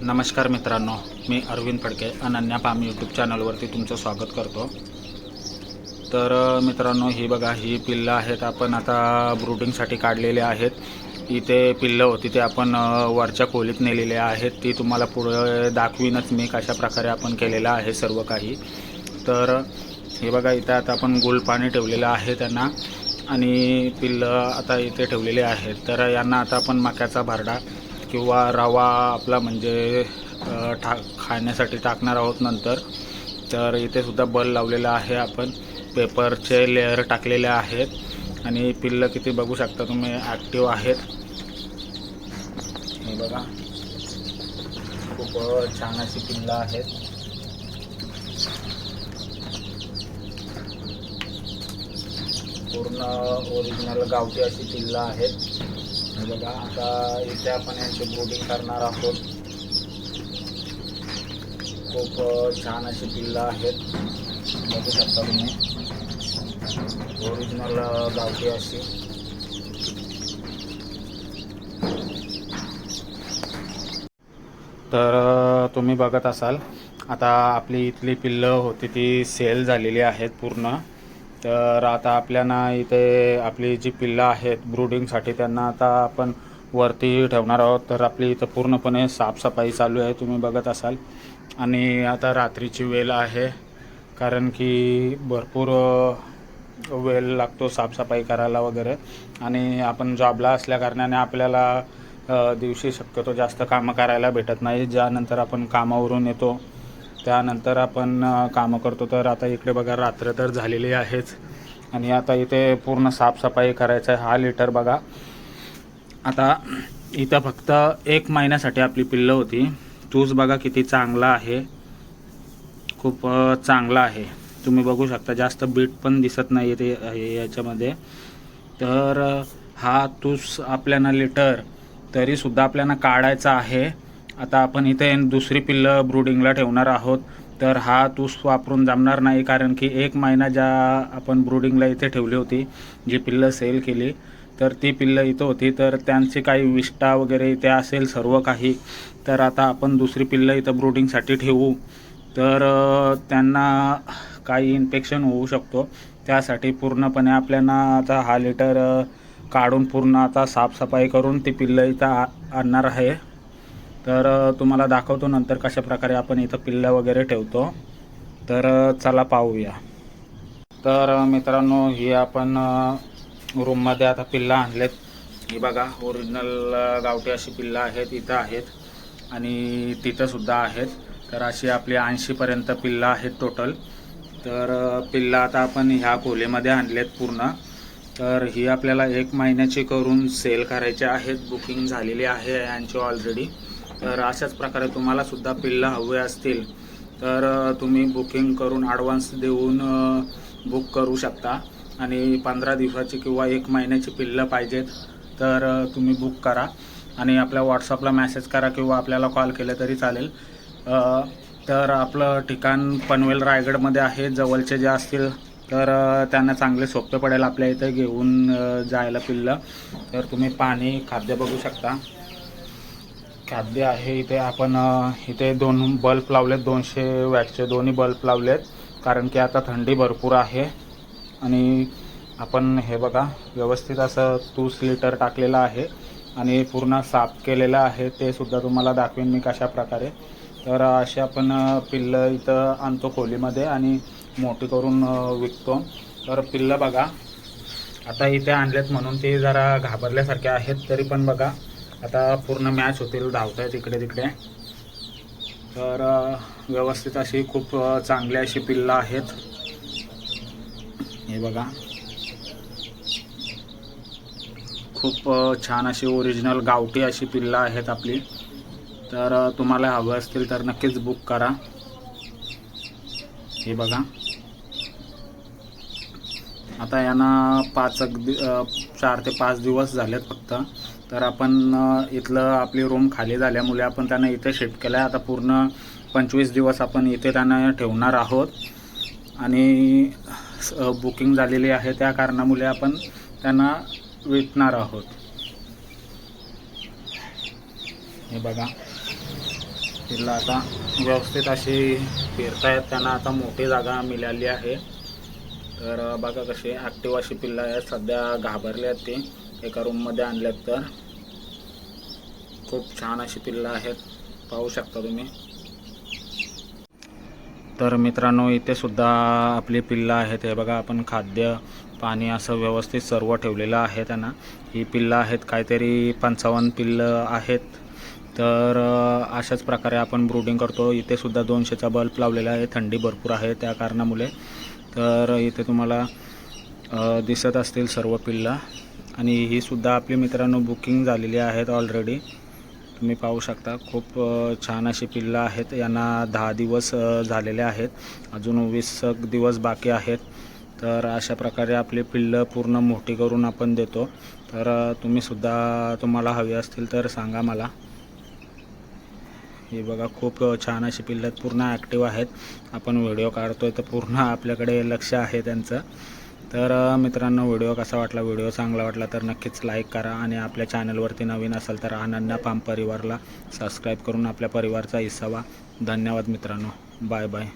नमस्कार मित्रांनो मी अरविंद फडके अनन्या पाम यूट्यूब चॅनलवरती तुमचं स्वागत करतो. तर मित्रांनो ही बघा ही पिल्लं आहेत आपण आता ब्रुडिंगसाठी काढलेले आहेत. इथे पिल्लं होती ते आपण वरच्या खोलीत नेलेले आहेत. ती तुम्हाला पुढे दाखवीनच मी कशा प्रकारे आपण केलेलं आहे सर्व काही. तर हे बघा इथं आता आपण गुलपाणी ठेवलेलं आहे त्यांना. आणि पिल्लं आता इथे ठेवलेले आहेत. तर यांना आता आपण मक्याचा भारडा किंवा रवा आपला म्हणजे टा खाण्यासाठी टाकणार आहोत नंतर. तर इथे सुद्धा बल लावलेला आहे आपण. पेपरचे लेअर टाकलेले आहेत. आणि पिल्लं किती बघू शकता तुम्ही ॲक्टिव्ह आहेत. हे बघा. खूप छान अशी पिल्लं आहेत. पूर्ण ओरिजिनल गावठी अशी पिल्लं आहेत. बघा आता इथे आपण यांची बोटिंग करणार आहोत. खूप छान अशी पिल्लं आहेत. बघू शकता तुम्ही. ओरिजिनल गावठी अशी. तर तुम्ही बघत असाल आता आपली इथली पिल्लं होती ती सेल झालेली आहेत पूर्ण. तर आता आपल्याला इथे आपली जी पिल्लं आहेत ब्रुडिंगसाठी त्यांना आता आपण वरती ठेवणार आहोत. तर आपली इथं पूर्णपणे साफसफाई चालू आहे तुम्ही बघत असाल. आणि आता रात्रीची वेल आहे कारण की भरपूर वेल लागतो साफसफाई करायला वगैरे. आणि आपण जॉबला असल्याकारणाने आपल्याला दिवशी शक्यतो जास्त कामं करायला भेटत नाही. ज्यानंतर आपण कामावरून येतो त्यानंतर आपण कामं करतो. तर आता इकडे बघा रात्र तर झालेली आहेच. आणि आता इथे पूर्ण साफसफाई करायचं आहे हा लिटर बघा. आता इथं फक्त एक महिन्यासाठी आपली पिल्लं होती. तूच बघा किती चांगला आहे. खूप चांगला आहे. तुम्ही बघू शकता जास्त बीट पण दिसत नाही ते याच्यामध्ये. तर हा तूस आपल्याला लिटर तरीसुद्धा आपल्याला काढायचा आहे. आता आपण इथे दुसरी पिल्लं ब्रूडिंगला ठेवणार आहोत. तर हा तूस वापरून जमणार नाही कारण की एक महिना ज्या आपण ब्रूडिंगला इथे ठेवली होती जी पिल्लं सेल केली तर ती पिल्लं इथं होती. तर त्यांची काही विष्टा वगैरे इथे असेल सर्व काही. तर आता आपण दुसरी पिल्लं इथं ब्रूडिंगसाठी ठेवू. तर त्यांना काही इन्फेक्शन होऊ शकतो. त्यासाठी पूर्णपणे आपल्याला आता हा लिटर काढून पूर्ण आता साफसफाई करून ती पिल्लं इथं आ आणणार आहे. तर तुम्हाला दाखवतो नंतर कशा प्रकारे आपण इथं पिल्लं वगैरे ठेवतो. तर चला पाहूया. तर मित्रांनो ही आपण रूममध्ये आता पिल्ला आणलेत. ही बघा ओरिजिनल गावठी अशी पिल्लं आहेत इथं आहेत. आणि तिथंसुद्धा आहेत. तर अशी आपली ऐंशीपर्यंत पिल्लं आहेत टोटल तर पिल्लं आता आपण ह्या खोलीमध्ये आणलेत पूर्ण. तर ही आपल्याला एक महिन्याची करून सेल करायची आहेत. बुकिंग झालेली आहे यांची ऑलरेडी तर अशाच प्रकारे तुम्हाला सुद्धा पिल्लं हवे असतील तर तुम्ही बुकिंग करून ॲडव्हान्स देऊन बुक करू शकता. आणि पंधरा दिवसाची किंवा एक महिन्याची पिल्लं पाहिजेत तर तुम्ही बुक करा. आणि आपल्या व्हॉट्सअपला मेसेज करा किंवा आपल्याला कॉल केलं तरी चालेल. तर आपलं ठिकाण पनवेल रायगडमध्ये आहे जवळचे जे असतील तर त्यांना चांगले सोपे पडेल आपल्या इथे घेऊन जायला पिल्लं. तर तुम्ही पाणी खाद्य बघू शकता. खाद्य आहे इथे. आपण इथे दोन बल्ब लावलेत दोनशे वॅटचे दोन्ही बल्ब लावलेत. कारण की आता थंडी भरपूर आहे. आणि आपण हे बघा व्यवस्थित असं तूस लिटर टाकलेलं आहे. आणि पूर्ण साफ केलेलं आहे. ते सुद्धा तुम्हाला दाखवेन मी कशा प्रकारे. तर असे आपण पिल्लं इथं आणतो खोलीमध्ये आणि मोठी करून विकतो. तर पिल्लं बघा. आता इथे आणलेत म्हणून ते जरा घाबरल्यासारखे आहेत. तरी पण बघा. आता पूर्ण मॅच होतील धावत आहेत इकडे तिकडे. तर व्यवस्थित अशी खूप चांगली अशी पिल्लं आहेत. हे बघा. खूप छान अशी ओरिजिनल गावठी अशी पिल्लं आहेत आपली. तर तुम्हाला हवं असतील तर नक्कीच बुक करा. हे बघा. आता यांना पाच अगदी चार ते पाच दिवस झालेत फक्त. तर आपण इथलं आपली रूम खाली झाल्यामुळे आपण त्यांना इथे शिफ्ट केलं आहे आता पूर्ण पंचवीस दिवस आपण इथे त्यांना ठेवणार आहोत. आणि बुकिंग झालेली आहे त्या कारणामुळे आपण त्यांना विकणार आहोत. हे बघा. तिला आता व्यवस्थित अशी फिरतायत. त्यांना आता मोठी जागा मिळाली आहे. तर बघा कशी ॲक्टिवाशी अशी पिल्लं आहेत. सध्या घाबरले आहेत ती. एका रूममध्ये आणल्यात तर. खूप छान अशी पिल्लं आहेत. पाहू शकता तुम्ही. तर मित्रांनो इथे सुद्धा आपली पिल्लं आहेत. हे बघा आपण खाद्य पाणी असं व्यवस्थित सर्व ठेवलेलं आहे त्यांना. ही पिल्लं आहेत काहीतरी पंचावन्न पिल्लं आहेत. तर अशाच प्रकारे आपण ब्रूडिंग करतो. इथे सुद्धा दोनशेचा बल्ब लावलेला आहे. थंडी भरपूर आहे त्या कारणामुळे. तर इथे तुम्हाला दिसत असतील सर्व पिल्ला. आणि ही सुद्धा आपली मित्रांनो बुकिंग झालेली आहेत ऑलरेडी तुम्ही पाहू शकता खूप छान अशी पिल्लं आहेत. यांना दहा दिवस झालेले आहेत. अजून वीस दिवस बाकी आहेत. तर अशा प्रकारे आपली पिल्लं पूर्ण मोठी करून आपण देतो. तर तुम्हीसुद्धा तुम्ही सुद्धा तुम्हाला हवी असतील तर सांगा मला. हे बघा खूप छान अशी पिल्लं आहेत पूर्ण ॲक्टिव्ह आहेत. आपण व्हिडिओ काढतोय तर पूर्ण आपल्याकडे लक्ष आहे त्यांचं. तर मित्रांनो व्हिडिओ कसा वाटला? व्हिडिओ चांगला वाटला तर नक्कीच लाईक करा आणि आपल्या चॅनलवरती नवीन असाल तर अनन्या पाम परिवारला सबस्क्राईब करून आपल्या परिवारचा हिस्सा व्हा. धन्यवाद मित्रांनो. Bye bye